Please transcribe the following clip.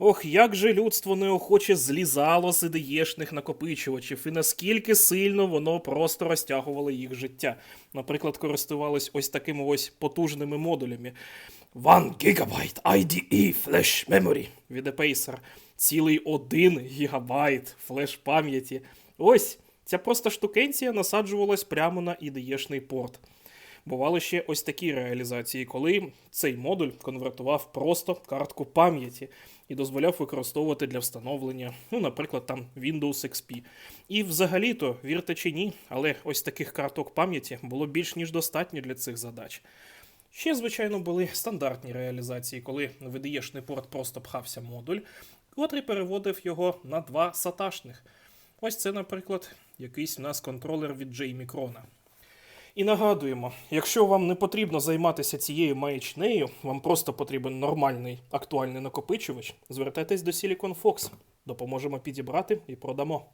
Ох, як же людство неохоче злізало з ідеєшних накопичувачів, і наскільки сильно воно просто розтягувало їх життя. Наприклад, користувались ось такими ось потужними модулями. One gigabyte IDE Flash Memory від Apacer. Цілий 1 гігабайт флеш пам'яті. Ось ця просто штукенція насаджувалась прямо на ідеєшний порт. Бували ще ось такі реалізації, коли цей модуль конвертував просто картку пам'яті і дозволяв використовувати для встановлення, ну, наприклад, там Windows XP. І взагалі-то, вірте чи ні, але ось таких карток пам'яті було більш ніж достатньо для цих задач. Ще, звичайно, були стандартні реалізації, коли в IDE-шний порт просто пхався модуль, котрий переводив його на два саташних. Ось це, наприклад, якийсь у нас контролер від J-Micron. І нагадуємо, якщо вам не потрібно займатися цією маячнею, вам просто потрібен нормальний актуальний накопичувач, звертайтесь до Silicon Fox. Допоможемо підібрати і продамо.